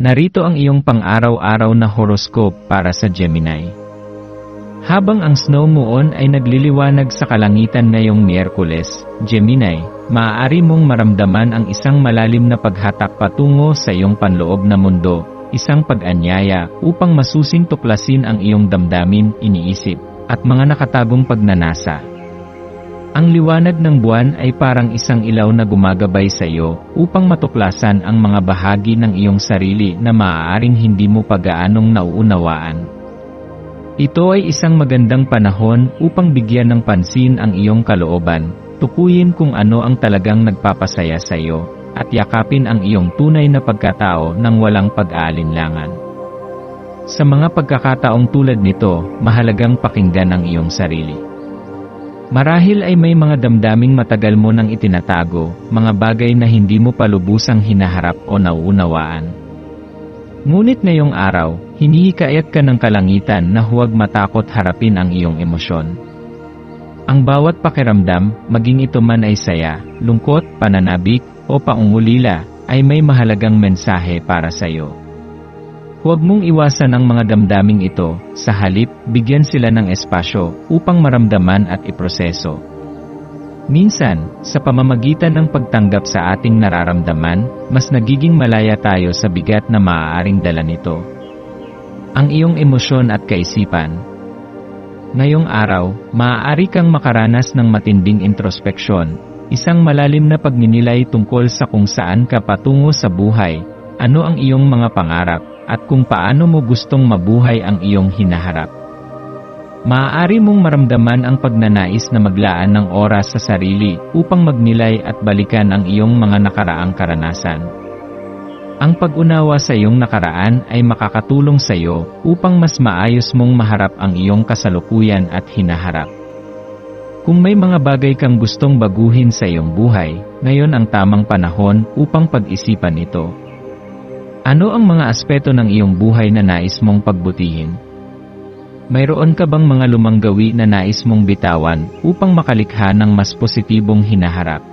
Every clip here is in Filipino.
Narito ang iyong pang-araw-araw na horoscope para sa Gemini. Habang ang snow moon ay nagliliwanag sa kalangitan ngayong Miyerkules, Gemini, maaari mong maramdaman ang isang malalim na paghatak patungo sa iyong panloob na mundo, isang pag-anyaya upang masusing tuklasin ang iyong damdamin, iniisip, at mga nakatagong pagnanasa. Ang liwanag ng buwan ay parang isang ilaw na gumagabay sa iyo upang matuklasan ang mga bahagi ng iyong sarili na maaaring hindi mo pagaanong nauunawaan. Ito ay isang magandang panahon upang bigyan ng pansin ang iyong kalooban, tukuyin kung ano ang talagang nagpapasaya sa iyo, at yakapin ang iyong tunay na pagkatao ng walang pag-aalinlangan. Sa mga pagkakataong tulad nito, mahalagang pakinggan ang iyong sarili. Marahil ay may mga damdaming matagal mo nang itinatago, mga bagay na hindi mo palubusang hinaharap o nauunawaan. Ngunit ngayong araw, hinihikayat ka ng kalangitan na huwag matakot harapin ang iyong emosyon. Ang bawat pakiramdam, maging ito man ay saya, lungkot, pananabik, o paungulila, ay may mahalagang mensahe para sa iyo. Huwag mong iwasan ang mga damdaming ito, sa halip, bigyan sila ng espasyo upang maramdaman at iproseso. Minsan, sa pamamagitan ng pagtanggap sa ating nararamdaman, mas nagiging malaya tayo sa bigat na maaaring dala nito. Ang iyong emosyon at kaisipan. Ngayong araw, maaari kang makaranas ng matinding introspeksyon, isang malalim na pagninilay tungkol sa kung saan ka patungo sa buhay, ano ang iyong mga pangarap, at kung paano mo gustong mabuhay ang iyong hinaharap. Maaari mong maramdaman ang pagnanais na maglaan ng oras sa sarili upang magnilay at balikan ang iyong mga nakaraang karanasan. Ang pag-unawa sa iyong nakaraan ay makakatulong sa iyo upang mas maayos mong maharap ang iyong kasalukuyan at hinaharap. Kung may mga bagay kang gustong baguhin sa iyong buhay, ngayon ang tamang panahon upang pag-isipan ito. Ano ang mga aspeto ng iyong buhay na nais mong pagbutihin? Mayroon ka bang mga lumang gawi na nais mong bitawan upang makalikha ng mas positibong hinaharap?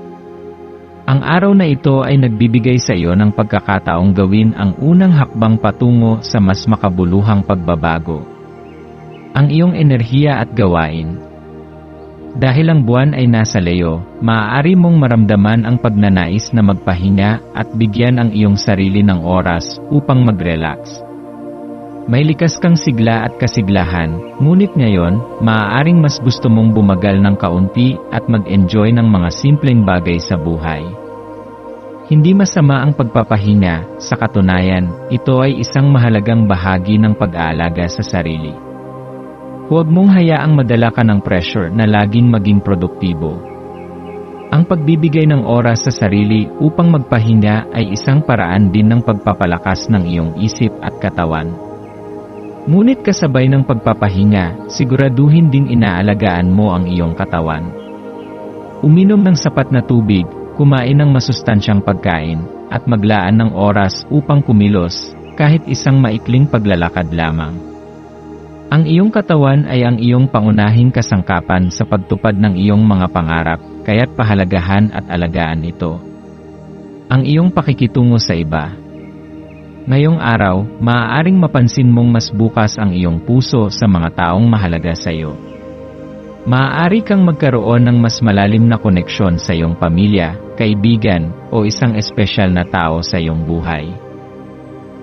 Ang araw na ito ay nagbibigay sa iyo ng pagkakataong gawin ang unang hakbang patungo sa mas makabuluhang pagbabago. Ang iyong enerhiya at gawain dahil ang buwan ay nasa Leo, maaari mong maramdaman ang pagnanais na magpahinga at bigyan ang iyong sarili ng oras upang mag-relax. May likas kang sigla at kasiglahan, ngunit ngayon, maaaring mas gusto mong bumagal ng kaunti at mag-enjoy ng mga simpleng bagay sa buhay. Hindi masama ang pagpapahinga, sa katunayan, ito ay isang mahalagang bahagi ng pag-aalaga sa sarili. Huwag mong hayaang madala ka ng pressure na laging maging produktibo. Ang pagbibigay ng oras sa sarili upang magpahinga ay isang paraan din ng pagpapalakas ng iyong isip at katawan. Ngunit kasabay ng pagpapahinga, siguraduhin ding inaalagaan mo ang iyong katawan. Uminom ng sapat na tubig, kumain ng masustansyang pagkain, at maglaan ng oras upang kumilos, kahit isang maikling paglalakad lamang. Ang iyong katawan ay ang iyong pangunahing kasangkapan sa pagtupad ng iyong mga pangarap, kaya't pahalagahan at alagaan ito. Ang iyong pakikitungo sa iba. Ngayong araw, maaaring mapansin mong mas bukas ang iyong puso sa mga taong mahalaga sa iyo. Maaari kang magkaroon ng mas malalim na koneksyon sa iyong pamilya, kaibigan, o isang espesyal na tao sa iyong buhay.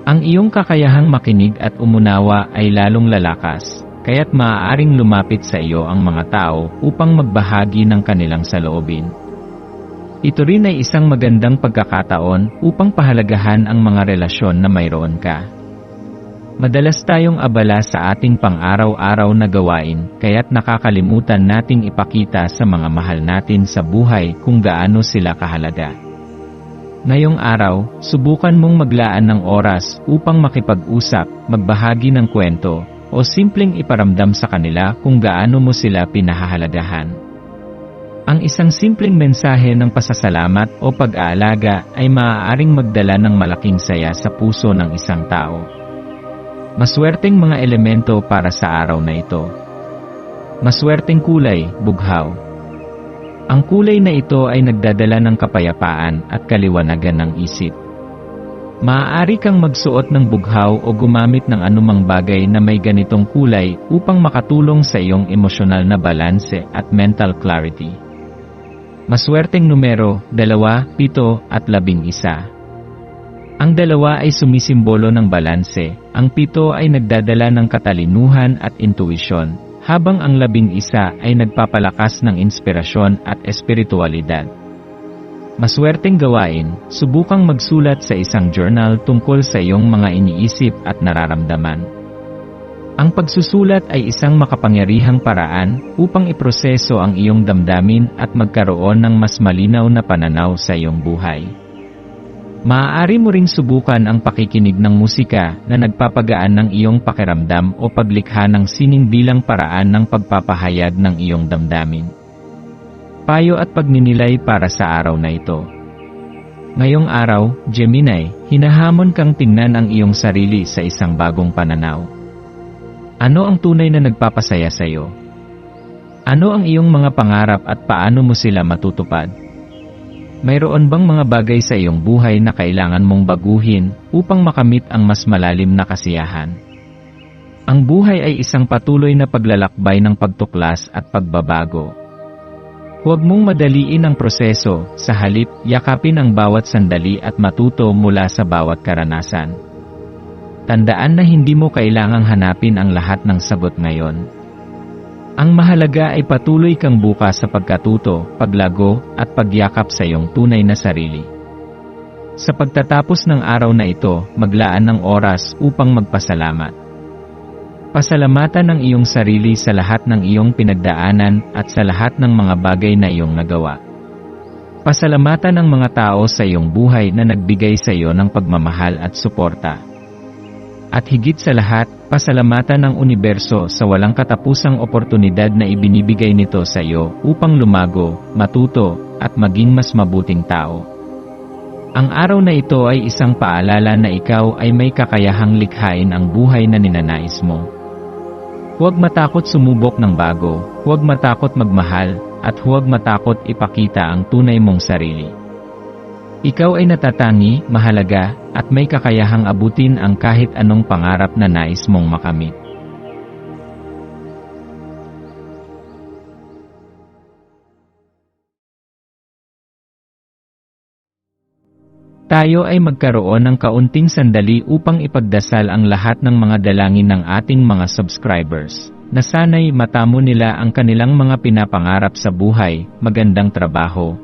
Ang iyong kakayahang makinig at umunawa ay lalong lalakas, kaya't maaaring lumapit sa iyo ang mga tao upang magbahagi ng kanilang saloobin. Ito rin ay isang magandang pagkakataon upang pahalagahan ang mga relasyon na mayroon ka. Madalas tayong abala sa ating pang-araw-araw na gawain, kaya't nakakalimutan nating ipakita sa mga mahal natin sa buhay kung gaano sila kahalaga. Ngayong araw, subukan mong maglaan ng oras upang makipag-usap, magbahagi ng kwento, o simpleng iparamdam sa kanila kung gaano mo sila pinahahalagahan. Ang isang simpleng mensahe ng pasasalamat o pag-aalaga ay maaaring magdala ng malaking saya sa puso ng isang tao. Maswerteng mga elemento para sa araw na ito. Maswerteng kulay, bughaw. Ang kulay na ito ay nagdadala ng kapayapaan at kaliwanagan ng isip. Maaari kang magsuot ng bughaw o gumamit ng anumang bagay na may ganitong kulay upang makatulong sa iyong emosyonal na balanse at mental clarity. Maswerteng numero, 2, 7 at 11. Ang dalawa ay sumisimbolo ng balanse, ang pito ay nagdadala ng katalinuhan at intuisyon, habang ang labing isa ay nagpapalakas ng inspirasyon at espiritualidad. Maswerteng gawain, subukang magsulat sa isang journal tungkol sa iyong mga iniisip at nararamdaman. Ang pagsusulat ay isang makapangyarihang paraan upang iproseso ang iyong damdamin at magkaroon ng mas malinaw na pananaw sa iyong buhay. Maaari mo ring subukan ang pakikinig ng musika na nagpapagaan ng iyong pakiramdam o paglikha ng sining bilang paraan ng pagpapahayag ng iyong damdamin. Payo at pagninilay para sa araw na ito. Ngayong araw, Gemini, hinahamon kang tingnan ang iyong sarili sa isang bagong pananaw. Ano ang tunay na nagpapasaya sa iyo? Ano ang iyong mga pangarap at paano mo sila matutupad? Mayroon bang mga bagay sa iyong buhay na kailangan mong baguhin upang makamit ang mas malalim na kasiyahan? Ang buhay ay isang patuloy na paglalakbay ng pagtuklas at pagbabago. Huwag mong madaliin ang proseso, sa halip, yakapin ang bawat sandali at matuto mula sa bawat karanasan. Tandaan na hindi mo kailangang hanapin ang lahat ng sagot ngayon. Ang mahalaga ay patuloy kang bukas sa pagkatuto, paglago, at pagyakap sa iyong tunay na sarili. Sa pagtatapos ng araw na ito, maglaan ng oras upang magpasalamat. Pasalamatan ang iyong sarili sa lahat ng iyong pinagdaanan at sa lahat ng mga bagay na iyong nagawa. Pasalamatan ang mga tao sa iyong buhay na nagbigay sa iyo ng pagmamahal at suporta. At higit sa lahat, pasalamatan ang universo sa walang katapusang oportunidad na ibinibigay nito sa iyo upang lumago, matuto, at maging mas mabuting tao. Ang araw na ito ay isang paalala na ikaw ay may kakayahang likhain ang buhay na ninanais mo. Huwag matakot sumubok ng bago, huwag matakot magmahal, at huwag matakot ipakita ang tunay mong sarili. Ikaw ay natatangi, mahalaga, at may kakayahang abutin ang kahit anong pangarap na nais mong makamit. Tayo ay magkaroon ng kaunting sandali upang ipagdasal ang lahat ng mga dalangin ng ating mga subscribers, na sana'y matamo nila ang kanilang mga pinapangarap sa buhay, magandang trabaho,